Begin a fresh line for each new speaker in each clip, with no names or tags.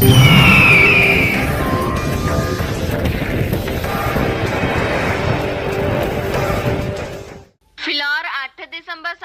Thank.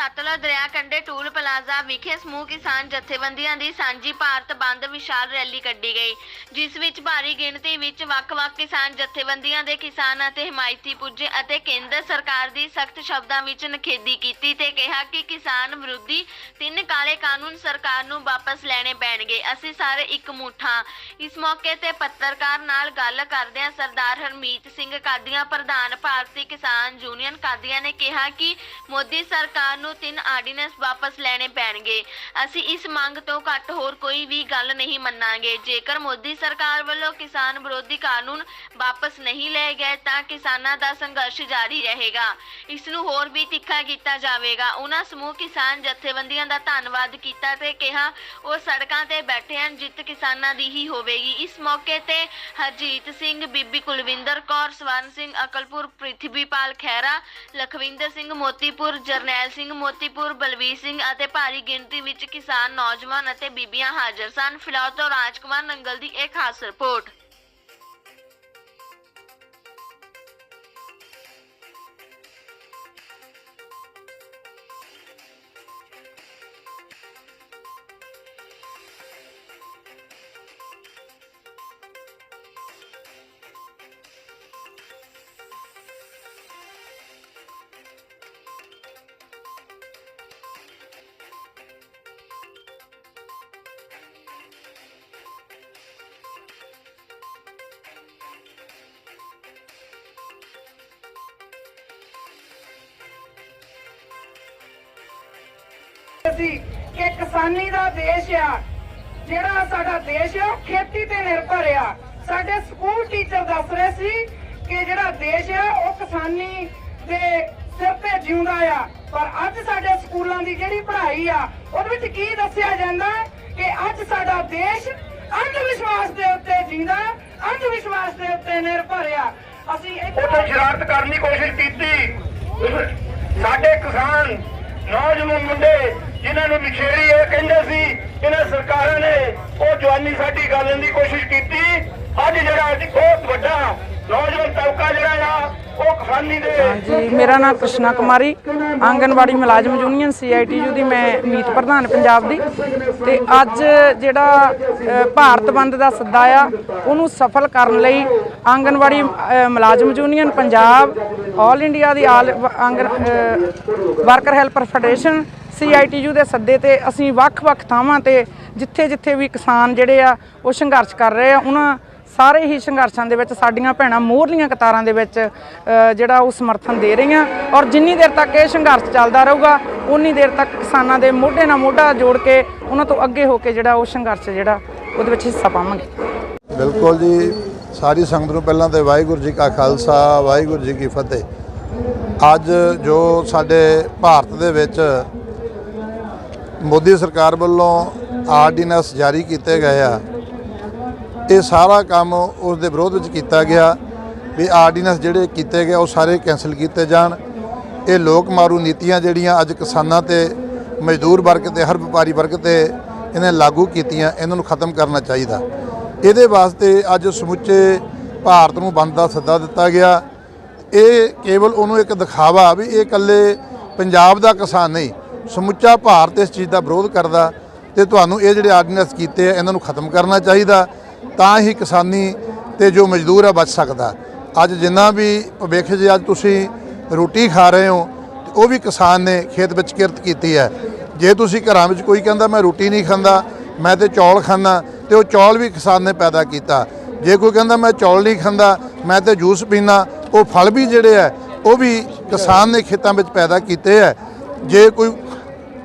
Sutlej ਦਰਿਆ ਕੰਢੇ toll plaza ਵਿਖੇ ਸਮੂਹ ਕਿਸਾਨ ਜਥੇਬੰਦੀਆਂ ਦੀ ਸਾਂਝੀ ਭਾਰਤ ਬੰਦ ਵਿਸ਼ਾਲ ਰੈਲੀ ਕੱਢੀ ਗਈ, ਜਿਸ ਵਿੱਚ ਭਾਰੀ ਗਿਣਤੀ ਵਿੱਚ ਵੱਖ-ਵੱਖ ਕਿਸਾਨ ਜਥੇਬੰਦੀਆਂ ਦੇ ਕਿਸਾਨ ਅਤੇ ਹਮਾਇਤੀ ਪੁੱਜੇ ਅਤੇ ਕੇਂਦਰ ਸਰਕਾਰ ਦੀ ਸਖਤ ਸ਼ਬਦਾਂ ਵਿੱਚ ਨਿਖੇਧੀ ਕੀਤੀ ਤੇ ਕਿਹਾ ਕਿ ਕਿਸਾਨ ਵਿਰੋਧੀ ਤਿੰਨ ਕਾਲੇ ਕਾਨੂੰਨ ਸਰਕਾਰ ਨੂੰ ਵਾਪਸ ਲੈਣੇ ਪੈਣਗੇ। ਅਸੀਂ ਸਾਰੇ ਇੱਕ ਮੁੱਠਾਂ ਇਸ ਮੌਕੇ ਤੇ ਪੱਤਰਕਾਰ ਨਾਲ ਗੱਲ ਕਰਦਿਆਂ ਸਰਦਾਰ ਹਰਮੀਤ ਸਿੰਘ ਕਾਦੀਆਂ, ਪ੍ਰਧਾਨ ਭਾਰਤੀ ਕਿਸਾਨ ਯੂਨੀਅਨ ਕਾਦੀਆਂ ਨੇ ਕਿਹਾ ਕਿ ਮੋਦੀ ਸਰਕਾਰ ਨੂੰ ਤਿੰਨ ਆਰਡੀਨੈਂਸ ਵਾਪਸ ਲੈਣੇ ਪੈਣਗੇ। ਅਸੀਂ ਇਸ ਮੰਗ ਤੋਂ ਘੱਟ ਹੋਰ ਕੋਈ ਵੀ ਗੱਲ ਨਹੀਂ ਮੰਨਾਂਗੇ। ਜੇਕਰ ਮੋਦੀ ਸਰਕਾਰ ਵੱਲੋਂ ਕਿਸਾਨ ਵਿਰੋਧੀ ਕਾਨੂੰਨ ਵਾਪਸ ਨਹੀਂ ਲਏ ਗਏ, ਤਾਂ ਕਿਸਾਨਾਂ ਦਾ ਸੰਘਰਸ਼ ਜਾਰੀ ਰਹੇਗਾ। ਇਸ ਨੂੰ ਹੋਰ ਵੀ ਤਿੱਖਾ ਕੀਤਾ ਜਾਵੇਗਾ। ਉਹਨਾਂ ਸਮੂਹ ਕਿਸਾਨ ਜਥੇਬੰਦੀਆਂ ਦਾ ਧੰਨਵਾਦ ਕੀਤਾ ਤੇ ਕਿਹਾ, ਉਹ ਸੜਕਾਂ ਤੇ ਬੈਠੇ ਹਨ, ਜਿੱਤ ਕਿਸਾਨਾਂ ਦੀ ਹੀ ਹੋਵੇਗੀ। ਇਸ ਮੌਕੇ ਤੇ ਹਰਜੀਤ ਸਿੰਘ, ਬੀਬੀ ਕੁਲਵਿੰਦਰ ਕੌਰ, ਸਵਰਨ ਸਿੰਘ, ਅਕਲਪੁਰ, ਪ੍ਰਿਥਵੀਪਾਲ ਖਹਿਰਾ, ਲਖਵਿੰਦਰ ਸਿੰਘ ਮੋਤੀਪੁਰ, ਜਰਨੈਲ ਸਿੰਘ ਮੋਤੀਪੁਰ, ਬਲਵੀਰ ਸਿੰਘ ਅਤੇ ਭਾਰੀ ਗਿਣਤੀ ਵਿੱਚ ਕਿਸਾਨ, ਨੌਜਵਾਨ ਅਤੇ ਬੀਬੀਆਂ ਹਾਜ਼ਰ ਸਨ। ਫਿਲਹਾਲ ਤੋਂ ਰਾਜਕੁਮਾਰ ਨੰਗਲ ਦੀ ਇਹ ਖਾਸ ਰਿਪੋਰਟ।
ਸੀ ਕਿ ਕਿਸਾਨੀ ਦਾ ਦੇਸ਼ ਆ, ਜਿਹੜਾ ਸਾਡਾ ਦੇਸ਼ ਆ ਖੇਤੀ ਤੇ ਨਿਰਭਰ ਆ। ਸਾਡੇ ਸਕੂਲ ਟੀਚਰ ਦੱਸ ਰਹੇ ਸੀ ਕਿ ਜਿਹੜਾ ਦੇਸ਼ ਆ, ਉਹ ਕਿਸਾਨੀ ਦੇ ਸਿਰ ਤੇ ਜਿਉਂਦਾ ਆ। ਪਰ ਅੱਜ ਸਾਡੇ ਸਕੂਲਾਂ ਦੀ ਜਿਹੜੀ ਪੜ੍ਹਾਈ ਆ, ਉਹਦੇ ਵਿੱਚ ਕੀ ਦੱਸਿਆ ਜਾਂਦਾ ਕਿ ਅੱਜ ਸਾਡਾ ਦੇਸ਼ ਅੰਧ ਵਿਸ਼ਵਾਸ ਦੇ ਉੱਤੇ ਜਿੰਦਾ ਅੰਧ ਵਿਸ਼ਵਾਸ ਦੇ ਉੱਤੇ ਨਿਰਭਰ ਆ। ਅਸੀਂ
ਉੱਥੇ ਸ਼ਰਾਰਤ ਕਰਨ ਦੀ ਕੋਸ਼ਿਸ਼ ਕੀਤੀ। ਸਾਡੇ ਕਿਸਾਨ, ਨੌਜਵਾਨ ਮੁੰਡੇ ਜਿਨ੍ਹਾਂ ਨੂੰ ਵਿਛੇੜੀ ਇਹ ਕਹਿੰਦੇ ਸੀ, ਇਹਨਾਂ ਸਰਕਾਰਾਂ ਨੇ ਉਹ ਜਵਾਨੀ ਸਾਡੀ ਗਾਲਣ ਦੀ ਕੋਸ਼ਿਸ਼ ਕੀਤੀ। ਅੱਜ ਜਿਹੜਾ ਅੱਜ ਬਹੁਤ ਵੱਡਾ ਨੌਜਵਾਨ ਤਬਕਾ ਜਿਹੜਾ ਆ, ਉਹ ਕਿਸਾਨੀ ਦੇ
ਜੀ ਮੇਰਾ ਨਾਮ ਕ੍ਰਿਸ਼ਨਾ ਕੁਮਾਰੀ। ਆਂਗਨਵਾੜੀ ਮੁਲਾਜ਼ਮ ਯੂਨੀਅਨ ਸੀਆਈਟੀਯੂ ਦੀ ਮੈਂ ਮੀਤ ਪ੍ਰਧਾਨ ਪੰਜਾਬ ਦੀ। ਤੇ ਅੱਜ ਜਿਹੜਾ ਭਾਰਤ ਬੰਦ ਦਾ ਸੱਦਾ ਆ, ਉਹਨੂੰ ਸਫਲ ਕਰਨ ਲਈ ਆਂਗਨਵਾੜੀ ਮੁਲਾਜ਼ਮ ਯੂਨੀਅਨ ਪੰਜਾਬ ਆਲ ਇੰਡੀਆ ਦੀ all angan worker helper federation CITU ਦੇ ਸੱਦੇ ਤੇ ਅਸੀਂ ਵੱਖ-ਵੱਖ ਥਾਵਾਂ ਤੇ ਜਿੱਥੇ-ਜਿੱਥੇ ਵੀ ਕਿਸਾਨ ਜਿਹੜੇ ਆ, ਉਹ ਸੰਘਰਸ਼ ਕਰ ਰਹੇ ਆ, ਉਹਨਾਂ ਸਾਰੇ ਹੀ ਸੰਘਰਸ਼ਾਂ ਦੇ ਵਿੱਚ ਸਾਡੀਆਂ ਭੈਣਾਂ ਮੋਹਰਲੀਆਂ ਕਤਾਰਾਂ ਦੇ ਵਿੱਚ ਜਿਹੜਾ ਉਹ ਸਮਰਥਨ ਦੇ ਰਹੀਆਂ। ਔਰ ਜਿੰਨੀ ਦੇਰ ਤੱਕ ਇਹ ਸੰਘਰਸ਼ ਚੱਲਦਾ ਰਹੂਗਾ ਉਨੀ ਦੇਰ ਤੱਕ ਕਿਸਾਨਾਂ ਦੇ ਮੋਢੇ ਨਾਲ ਮੋਢਾ ਜੋੜ ਕੇ ਉਹਨਾਂ ਤੋਂ ਅੱਗੇ ਹੋ ਕੇ ਜਿਹੜਾ ਉਹ ਸੰਘਰਸ਼ ਜਿਹੜਾ, ਉਹਦੇ ਵਿੱਚ ਹਿੱਸਾ ਪਾਵਾਂਗੇ।
ਬਿਲਕੁਲ ਜੀ। ਸਾਰੀ ਸੰਗਤ ਨੂੰ ਪਹਿਲਾਂ ਤੇ ਵਾਹਿਗੁਰੂ ਜੀ ਕਾ ਖਾਲਸਾ, ਵਾਹਿਗੁਰੂ ਜੀ ਕੀ ਫਤਿਹ। ਅੱਜ ਜੋ ਸਾਡੇ ਭਾਰਤ ਦੇ ਵਿੱਚ ਮੋਦੀ ਸਰਕਾਰ ਵੱਲੋਂ ਆਰਡੀਨੈਂਸ ਜਾਰੀ ਕੀਤੇ ਗਏ ਆ। ਇਹ ਸਾਰਾ ਕੰਮ ਉਸ ਦੇ ਵਿਰੋਧ ਵਿੱਚ ਕੀਤਾ ਗਿਆ ਵੀ ਆਰਡੀਨੈਂਸ ਜਿਹੜੇ ਕੀਤੇ ਗਏ ਉਹ ਸਾਰੇ ਕੈਨਸਲ ਕੀਤੇ ਜਾਣ। ਇਹ ਲੋਕ ਮਾਰੂ ਨੀਤੀਆਂ ਜਿਹੜੀਆਂ ਅੱਜ ਕਿਸਾਨਾਂ ਤੇ, ਮਜ਼ਦੂਰ ਵਰਗ ਤੇ, ਹਰ ਵਪਾਰੀ ਵਰਗ ਤੇ ਇਹਨੇ ਲਾਗੂ ਕੀਤੀਆਂ, ਇਹਨਾਂ ਨੂੰ ਖਤਮ ਕਰਨਾ ਚਾਹੀਦਾ। ਇਹਦੇ ਵਾਸਤੇ ਅੱਜ ਸਮੁੱਚੇ ਭਾਰਤ ਨੂੰ ਬੰਦ ਦਾ ਸੱਦਾ ਦਿੱਤਾ ਗਿਆ। ਇਹ ਕੇਵਲ ਉਹਨੂੰ ਇੱਕ ਦਿਖਾਵਾ ਵੀ ਇਹ ਇਕੱਲੇ ਪੰਜਾਬ ਦਾ ਕਿਸਾਨ ਨਹੀਂ ਸਮੁੱਚਾ ਭਾਰਤ ਇਸ ਚੀਜ਼ ਦਾ ਵਿਰੋਧ ਕਰਦਾ ਤੇ ਤੁਹਾਨੂੰ ਇਹ ਜਿਹੜੇ ਆਰਡੀਨੈਂਸ ਕੀਤੇ ਆ, ਇਹਨਾਂ ਨੂੰ ਖਤਮ ਕਰਨਾ ਚਾਹੀਦਾ, ਤਾਂ ਹੀ ਕਿਸਾਨੀ ਤੇ ਜੋ ਮਜ਼ਦੂਰ ਆ ਬਚ ਸਕਦਾ। ਅੱਜ ਜਿੰਨਾ ਵੀ ਭਵਿੱਖ ਜੇ, ਅੱਜ ਤੁਸੀਂ ਰੋਟੀ ਖਾ ਰਹੇ ਹੋ ਉਹ ਵੀ ਕਿਸਾਨ ਨੇ ਖੇਤ ਵਿੱਚ ਕਿਰਤ ਕੀਤੀ ਹੈ। ਜੇ ਤੁਸੀਂ ਘਰਾਂ ਵਿੱਚ ਕੋਈ ਕਹਿੰਦਾ, ਮੈਂ ਰੋਟੀ ਨਹੀਂ ਖਾਂਦਾ, ਮੈਂ ਤੇ ਚੌਲ ਖਾਂਦਾ, ਤੇ ਉਹ ਚੌਲ ਵੀ ਕਿਸਾਨ ਨੇ ਪੈਦਾ ਕੀਤਾ। ਜੇ ਕੋਈ ਕਹਿੰਦਾ, ਮੈਂ ਚੌਲ ਨਹੀਂ ਖਾਂਦਾ, ਮੈਂ ਤੇ ਜੂਸ ਪੀਣਾ ਉਹ ਫਲ ਵੀ ਜਿਹੜੇ ਆ, ਉਹ ਵੀ ਕਿਸਾਨ ਨੇ ਖੇਤਾਂ ਵਿੱਚ ਪੈਦਾ ਕੀਤੇ ਹੈ ਜੇ ਕੋਈ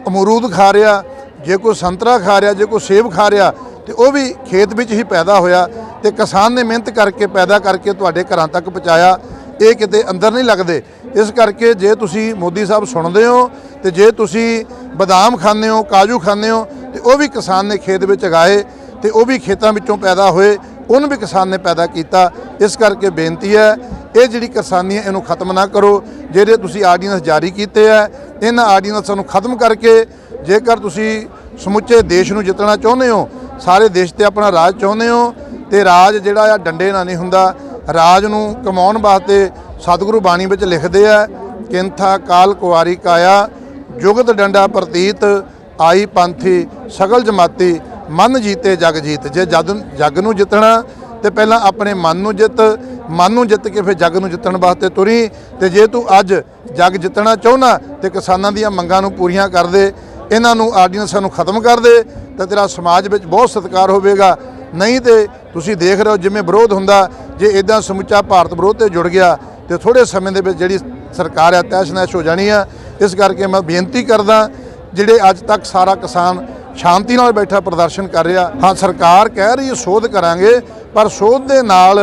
ਅਮਰੂਦ ਖਾ ਰਿਹਾ, ਜੇ ਕੋਈ ਸੰਤਰਾ ਖਾ ਰਿਹਾ, ਜੇ ਕੋਈ ਸੇਬ ਖਾ ਰਿਹਾ, ਤੇ ਉਹ ਵੀ ਖੇਤ ਵਿੱਚ ਹੀ ਪੈਦਾ ਹੋਇਆ ਤੇ ਕਿਸਾਨ ਨੇ ਮਿਹਨਤ ਕਰਕੇ ਪੈਦਾ ਕਰਕੇ ਤੁਹਾਡੇ ਘਰਾਂ ਤੱਕ ਪਹੁੰਚਾਇਆ। ਇਹ ਕਿਤੇ ਅੰਦਰ ਨਹੀਂ ਲੱਗਦੇ। ਇਸ ਕਰਕੇ ਜੇ ਤੁਸੀਂ ਮੋਦੀ ਸਾਹਿਬ ਸੁਣਦੇ ਹੋ ਤੇ ਜੇ ਤੁਸੀਂ ਬਦਾਮ ਖਾਂਦੇ ਹੋ, ਕਾਜੂ ਖਾਂਦੇ ਹੋ, ਤੇ ਉਹ ਵੀ ਕਿਸਾਨ ਨੇ ਖੇਤ ਵਿੱਚ ਉਗਾਏ ਤੇ ਉਹ ਵੀ ਖੇਤਾਂ ਵਿੱਚੋਂ ਪੈਦਾ ਹੋਏ, ਉਹਨੂੰ ਵੀ ਕਿਸਾਨ ਨੇ ਪੈਦਾ ਕੀਤਾ। ਇਸ ਕਰਕੇ ਬੇਨਤੀ ਹੈ ਇਹ ਜਿਹੜੀ ਕਿਸਾਨੀ ਹੈ, ਇਹਨੂੰ ਖਤਮ ਨਾ ਕਰੋ। ਜਿਹੜੇ ਤੁਸੀਂ ਆਰਡੀਨੈਂਸ ਜਾਰੀ ਕੀਤੇ ਆ, ਇਹਨਾਂ ਆਰਡੀਨੈਂਸਾਂ ਨੂੰ ਖਤਮ ਕਰਕੇ ਜੇਕਰ ਤੁਸੀਂ ਸਮੁੱਚੇ ਦੇਸ਼ ਨੂੰ ਜਿੱਤਣਾ ਚਾਹੁੰਦੇ ਹੋ, ਸਾਰੇ ਦੇਸ਼ ਤੇ ਆਪਣਾ ਰਾਜ ਚਾਹੁੰਦੇ ਹੋ, ਤੇ ਰਾਜ ਜਿਹੜਾ ਆ ਡੰਡੇ ਨਾਲ ਨਹੀਂ ਹੁੰਦਾ। ਰਾਜ ਨੂੰ ਕਮਾਉਣ ਵਾਸਤੇ ਸਤਿਗੁਰੂ ਬਾਣੀ ਵਿੱਚ ਲਿਖਦੇ ਆ, ਕਿੰਥਾ ਕਾਲ ਕੁਆਰੀ ਕਾਇਆ, ਜੁਗਤ ਡੰਡਾ ਪ੍ਰਤੀਤ, ਆਈ ਪੰਥੀ ਸਗਲ ਜਮਾਤੀ, ਮਨ ਜੀਤੇ ਜਗ ਜੀਤ। ਜੇ ਜਦ ਜਗ ਨੂੰ ਜਿੱਤਣਾ ਤੇ ਪਹਿਲਾਂ ਆਪਣੇ ਮਨ ਨੂੰ ਜਿੱਤ, ਮਨ ਨੂੰ ਜਿੱਤ ਕੇ ਫਿਰ ਜੱਗ ਨੂੰ ਜਿੱਤਣ ਵਾਸਤੇ ਤੁਰੀ ਤੇ ਜੇ ਤੂੰ ਅੱਜ ਜੱਗ ਜਿੱਤਣਾ ਚਾਹੁੰਦਾ ਤੇ ਕਿਸਾਨਾਂ ਦੀਆਂ ਮੰਗਾਂ ਨੂੰ ਪੂਰੀਆਂ ਕਰ ਦੇ, ਇਹਨਾਂ ਨੂੰ ਆਰਡੀਨੈਂਸਾਂ ਨੂੰ ਖਤਮ ਕਰ ਦੇ, ਤਾਂ ਤੇਰਾ ਸਮਾਜ ਵਿੱਚ ਬਹੁਤ ਸਤਿਕਾਰ ਹੋਵੇਗਾ। ਨਹੀਂ ਤੇ ਤੁਸੀਂ ਦੇਖ ਰਹੇ ਹੋ ਜਿਵੇਂ ਵਿਰੋਧ ਹੁੰਦਾ, ਜੇ ਇਦਾਂ ਸਮੁੱਚਾ ਭਾਰਤ ਵਿਰੋਧ ਤੇ ਜੁੜ ਗਿਆ, ਤੇ ਥੋੜੇ ਸਮੇਂ ਦੇ ਵਿੱਚ ਜਿਹੜੀ ਸਰਕਾਰ ਹੈ ਤੈਸ਼ ਨੈਸ਼ ਹੋ ਜਾਣੀ ਆ। ਇਸ ਕਰਕੇ ਮੈਂ ਬੇਨਤੀ ਕਰਦਾ, ਜਿਹੜੇ ਅੱਜ ਤੱਕ ਸਾਰਾ ਕਿਸਾਨ ਸ਼ਾਂਤੀ ਨਾਲ ਬੈਠਾ ਪ੍ਰਦਰਸ਼ਨ ਕਰ ਰਿਹਾ, ਹਾਂ, ਸਰਕਾਰ ਕਹਿ ਰਹੀ ਹੈ, ਸੋਧ ਕਰਾਂਗੇ ਪਰ ਸੋਧ ਦੇ ਨਾਲ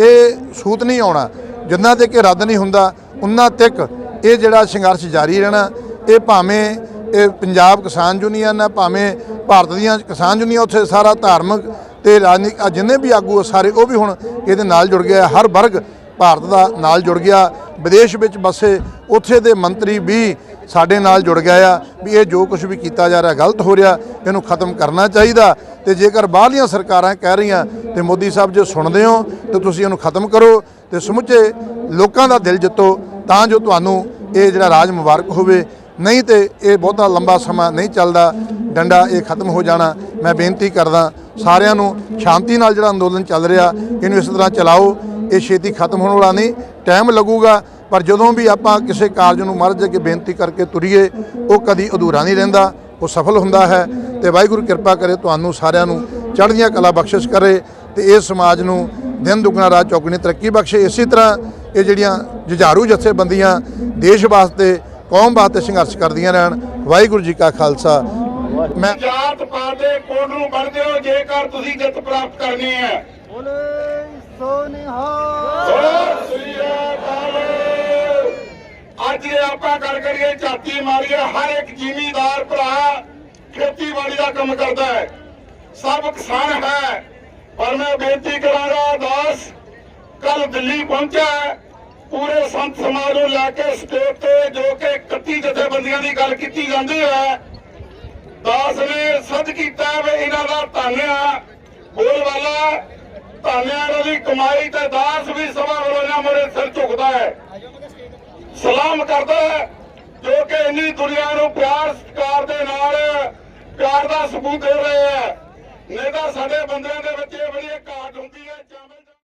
ਇਹ ਸੂਤ ਨਹੀਂ ਆਉਣਾ। ਜਿੰਨਾ ਤੱਕ ਇਹ ਰੱਦ ਨਹੀਂ ਹੁੰਦਾ, ਉਨਾ ਤੱਕ ਇਹ ਜਿਹੜਾ ਸੰਘਰਸ਼ ਜਾਰੀ ਰਹਿਣਾ, ਇਹ ਭਾਵੇਂ ਇਹ ਪੰਜਾਬ ਕਿਸਾਨ ਯੂਨੀਅਨ ਹੈ ਭਾਵੇਂ ਭਾਰਤ ਦੀਆਂ ਕਿਸਾਨ ਯੂਨੀਅਨ, ਉੱਥੇ ਸਾਰਾ ਧਾਰਮਿਕ ਤੇ ਰਾਜਨੀਤਿਕ ਜਿੰਨੇ ਵੀ ਆਗੂ ਆ, ਸਾਰੇ ਉਹ ਵੀ ਹੁਣ ਇਹਦੇ ਨਾਲ ਜੁੜ ਗਿਆ ਹਰ ਵਰਗ ਭਾਰਤ ਦਾ ਨਾਲ ਜੁੜ ਗਿਆ। ਵਿਦੇਸ਼ ਵਿੱਚ ਬਸੇ ਉੱਥੇ ਦੇ ਮੰਤਰੀ ਵੀ ਸਾਡੇ ਨਾਲ ਜੁੜ ਗਿਆ ਆ ਵੀ ਇਹ ਜੋ ਕੁਝ ਵੀ ਕੀਤਾ ਜਾ ਰਿਹਾ ਗਲਤ ਹੋ ਰਿਹਾ, ਇਹਨੂੰ ਖਤਮ ਕਰਨਾ ਚਾਹੀਦਾ। ਤੇ ਜੇਕਰ ਬਾਹਰਲੀਆਂ ਸਰਕਾਰਾਂ ਕਹਿ ਰਹੀਆਂ, ਤੇ ਮੋਦੀ ਸਾਹਿਬ ਜੇ ਸੁਣਦੇ ਹੋ, ਤੇ ਤੁਸੀਂ ਇਹਨੂੰ ਖਤਮ ਕਰੋ। ਤੇ ਸਮੁੱਚੇ ਲੋਕਾਂ ਦਾ ਦਿਲ ਜਿੱਤੋ, ਤਾਂ ਜੋ ਤੁਹਾਨੂੰ ਇਹ ਜਿਹੜਾ ਰਾਜ ਮੁਬਾਰਕ ਹੋਵੇ। ਨਹੀਂ ਤੇ ਇਹ ਬਹੁਤਾ ਲੰਬਾ ਸਮਾਂ ਨਹੀਂ ਚੱਲਦਾ। ਡੰਡਾ ਇਹ ਖਤਮ ਹੋ ਜਾਣਾ। ਮੈਂ ਬੇਨਤੀ ਕਰਦਾ ਸਾਰਿਆਂ ਨੂੰ ਸ਼ਾਂਤੀ ਨਾਲ ਜਿਹੜਾ ਅੰਦੋਲਨ ਚੱਲ ਰਿਹਾ, ਇਹਨੂੰ ਇਸ ਤਰ੍ਹਾਂ ਚਲਾਓ। ਇਹ ਛੇਤੀ ਖਤਮ ਹੋਣ ਵਾਲਾ ਨਹੀਂ। ਟਾਈਮ ਲੱਗੂਗਾ। ਪਰ ਜਦੋਂ ਵੀ ਆਪਾਂ ਕਿਸੇ ਕਾਰਜ ਨੂੰ ਮਹਾਰਾਜ ਅੱਗੇ ਬੇਨਤੀ ਕਰਕੇ ਤੁਰੀਏ ਉਹ ਕਦੀ ਅਧੂਰਾ ਨਹੀਂ ਰਹਿੰਦਾ ਉਹ ਸਫਲ ਹੁੰਦਾ ਹੈ ਤੇ ਵਾਹਿਗੁਰੂ ਕਿਰਪਾ ਕਰੇ ਤੁਹਾਨੂੰ ਸਾਰਿਆਂ ਨੂੰ ਚੜ੍ਹਦੀਆਂ ਕਲਾ ਬਖਸ਼ਿਸ਼ ਕਰੇ ਤੇ ਇਸ ਸਮਾਜ ਨੂੰ ਦਿਨ ਦੁਗਣਾ ਰਾਤ ਚੌਗਣੀ ਤਰੱਕੀ ਬਖਸ਼ੇ। ਇਸੇ ਤਰ੍ਹਾਂ ਇਹ ਜਿਹੜੀਆਂ ਜੁਝਾਰੂ ਜਥੇਬੰਦੀਆਂ ਦੇਸ਼ ਵਾਸਤੇ ਕੌਮ ਵਾਸਤੇ ਸੰਘਰਸ਼ ਕਰਦੀਆਂ ਰਹਿਣ। ਵਾਹਿਗੁਰੂ ਜੀ ਕਾ ਖਾਲਸਾ। ਮੈਂ
ਜਾਤ ਪਾਤ ਦੇ ਕੋਡ ਨੂੰ ਬਣਦੇ ਹੋ ਜੇਕਰ ਤੁਸੀਂ ਜਿੱਤ ਪ੍ਰਾਪਤ ਕਰਨੀ ਹੈ। ਸਤਿ ਅੱਜ ਆਪਾਂ ਗੱਲ ਕਰੀਏ ਝਾਤੀ ਮਾਰੀਏ, ਹਰ ਇੱਕ ਜ਼ਿਮੀਦਾਰ ਭਰਾ ਖੇਤੀਬਾੜੀ ਦਾ ਕੰਮ ਕਰਦਾ ਹੈ। ਸਭ ਕਿਸਾਨ ਹੈ, ਪਰ ਮੈਂ ਬੇਨਤੀ ਕਰਾਂਗਾ ਦਾਸ ਕੱਲ ਦਿੱਲੀ ਪਹੁੰਚਿਆ ਪੂਰੇ ਸੰਤ ਸਮਾਜ ਨੂੰ ਲੈ ਕੇ ਸਟੇਟ ਤੇ ਜੋ ਕਿ 31 ਜਥੇਬੰਦੀਆਂ ਦੀ ਗੱਲ ਕੀਤੀ ਜਾਂਦੀ ਹੈ ਦਾਸ ਨੇ ਸੱਚ ਕੀਤਾ ਵੀ ਇਹਨਾਂ ਦਾ ਧੰਨਿਆ। ਬੋਲ ਧੰਨਿਆ ਦੀ ਕਮਾਈ ਤੇ ਦਾਸ ਵੀ ਸਭਾ ਵੱਲੋਂ ਇਹਨਾਂ ਮੋਰੇ ਸਿਰ ਝੁਕਦਾ ਹੈ। ਸਲਾਮ ਕਰਦਾ ਹੈ, ਜੋ ਕਿ ਇੰਨੀ ਦੁਨੀਆ ਨੂੰ ਪਿਆਰ, ਸਤਿਕਾਰ ਦੇ ਨਾਲ ਪਿਆਰ ਦਾ ਸਬੂਤ ਦੇ ਰਹੇ ਹੈ। ਨਹੀਂ ਤਾਂ ਸਾਡੇ ਬੰਦਿਆਂ ਦੇ ਵਿੱਚ ਇਹ ਬੜੀ ਘਾਟ ਹੁੰਦੀ ਹੈ ਜਾਂ